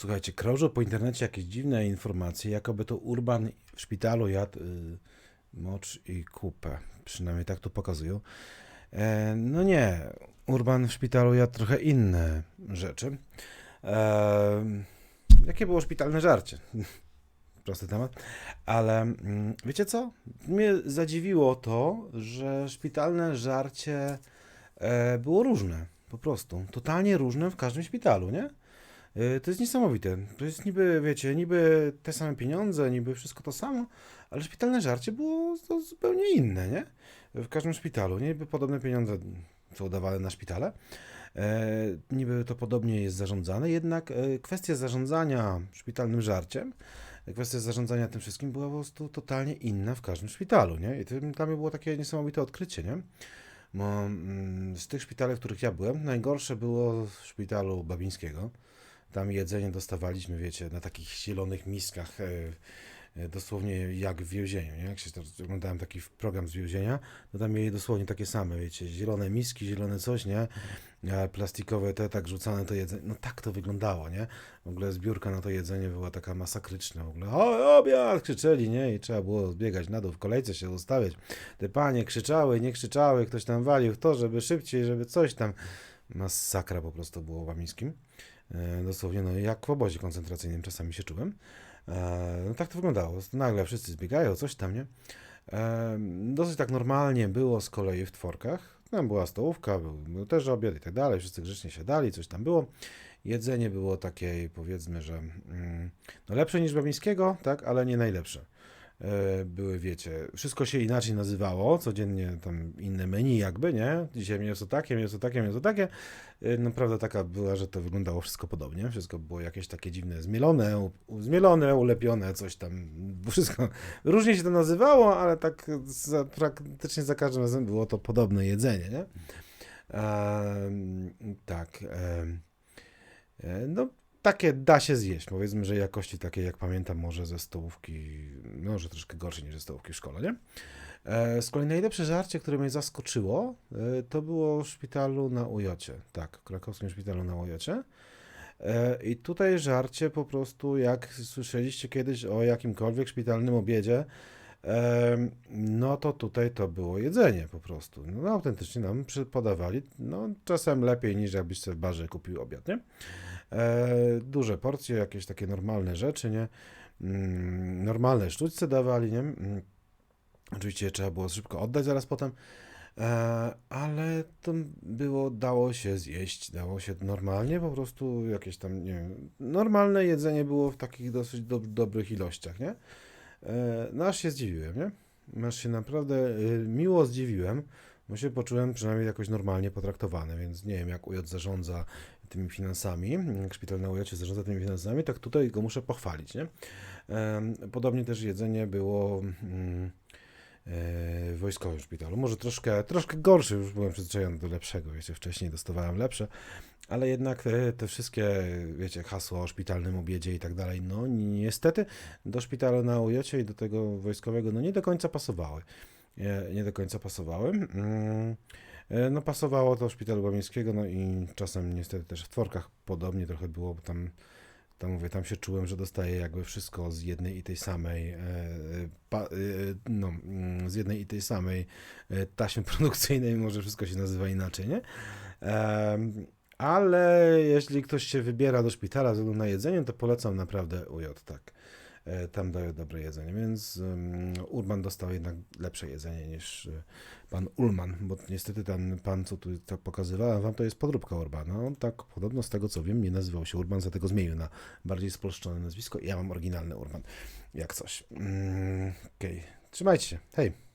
Słuchajcie, krążą po internecie jakieś dziwne informacje, jakoby to Urban w szpitalu jadł y, mocz i kupę. Przynajmniej tak to pokazują. E, no nie, Urban w szpitalu jadł trochę inne rzeczy. E, jakie było szpitalne żarcie? Prosty temat. Ale mm, wiecie co? Mnie zadziwiło to, że szpitalne żarcie e, było różne. Po prostu. Totalnie różne w każdym szpitalu, nie? Y, To jest niesamowite. To jest niby, wiecie, niby te same pieniądze, niby wszystko to samo, ale szpitalne żarcie było zupełnie inne, nie? W każdym szpitalu, niby podobne pieniądze są dawane na szpitale, e, niby to podobnie jest zarządzane, jednak e, kwestia zarządzania szpitalnym żarciem, kwestia zarządzania tym wszystkim była po prostu totalnie inna w każdym szpitalu, nie? I to dla mnie było takie niesamowite odkrycie, nie? Bo mm, z tych szpitali, w których ja byłem, najgorsze było w szpitalu Babińskiego. Tam jedzenie dostawaliśmy, wiecie, na takich zielonych miskach, e, e, dosłownie jak w więzieniu, nie? Jak się to, oglądałem taki program z więzienia, to tam mieli dosłownie takie same, wiecie, zielone miski, zielone coś, nie? Plastikowe te, tak rzucane to jedzenie. No tak to wyglądało, nie? W ogóle zbiórka na to jedzenie była taka masakryczna. W ogóle o, obiad! Krzyczeli, nie? I trzeba było zbiegać na dół, w kolejce się ustawiać. Te panie krzyczały, nie krzyczały, ktoś tam walił w to, żeby szybciej, żeby coś tam. Masakra po prostu było w. E, Dosłownie, no jak w obozie koncentracyjnym czasami się czułem. E, No tak to wyglądało. Nagle wszyscy zbiegają, coś tam, nie? E, Dosyć tak normalnie było z kolei w tworkach. Tam była stołówka, był, był też obiad i tak dalej. Wszyscy grzecznie siadali, coś tam było. Jedzenie było takie, powiedzmy, że mm, no lepsze niż babińskiego, tak, ale nie najlepsze. E, Były, wiecie, wszystko się inaczej nazywało, codziennie tam inne menu jakby, nie? Dzisiaj mięso takie, mięso takie, mięso takie. E, No prawda taka była, że to wyglądało wszystko podobnie, wszystko było jakieś takie dziwne, zmielone, u- zmielone, ulepione, coś tam, wszystko różnie się to nazywało, ale tak za, praktycznie za każdym razem było to podobne jedzenie, nie? Em, tak. e, no, takie da się zjeść. Powiedzmy, że jakości takiej, jak pamiętam, może ze stołówki, może troszkę gorszej niż ze stołówki w szkole, nie? E, Z kolei najlepsze żarcie, które mnie zaskoczyło, e, to było w szpitalu na Ujocie. Tak, w krakowskim szpitalu na Ujocie. E, I tutaj żarcie po prostu, jak słyszeliście kiedyś o jakimkolwiek szpitalnym obiedzie, no to tutaj to było jedzenie po prostu. No autentycznie nam podawali, no czasem lepiej niż jakbyś sobie w barze kupił obiad, nie? E, duże porcje, jakieś takie normalne rzeczy, nie? Mm, normalne sztućce dawali, nie? Mm, Oczywiście trzeba było szybko oddać zaraz potem, e, ale to było, dało się zjeść, dało się normalnie, po prostu jakieś tam, nie wiem, normalne jedzenie było w takich dosyć dob- dobrych ilościach, nie? E, No aż się zdziwiłem, nie? Aż się naprawdę y, miło zdziwiłem, bo się poczułem przynajmniej jakoś normalnie potraktowany, więc nie wiem jak UJ zarządza tymi finansami, jak szpital na UJ zarządza tymi finansami, tak tutaj go muszę pochwalić, nie? Podobnie też jedzenie było mm, e, w wojskowym szpitalu. Może troszkę, troszkę gorszy, już byłem przyzwyczajony do lepszego, wiecie, wcześniej dostawałem lepsze, ale jednak te, te wszystkie, wiecie, hasła o szpitalnym obiedzie i tak dalej, no niestety do szpitala na Ujocie i do tego wojskowego, no nie do końca pasowały. Nie, do końca pasowały. Mm, e, No pasowało to w szpitalu Bamińskiego, no i czasem niestety też w tworkach podobnie trochę było, bo tam, tam mówię, tam się czułem, że dostaję jakby wszystko z jednej i tej samej, e, e, no, mm, z jednej i tej samej taśmy produkcyjnej, może wszystko się nazywa inaczej, nie? Ale jeśli ktoś się wybiera do szpitala ze względu na jedzenie, to polecam naprawdę UJ, tak. E, Tam dają dobre jedzenie, więc Urban dostał jednak lepsze jedzenie niż e, pan Ulman, bo niestety ten pan, co tu pokazywałem wam, to jest podróbka Urbana. On tak podobno z tego co wiem, nie nazywał się Urban, dlatego zmienił na bardziej spolszczone nazwisko. Ja mam oryginalny Urban, jak coś. Mm, Okej, trzymajcie się, hej!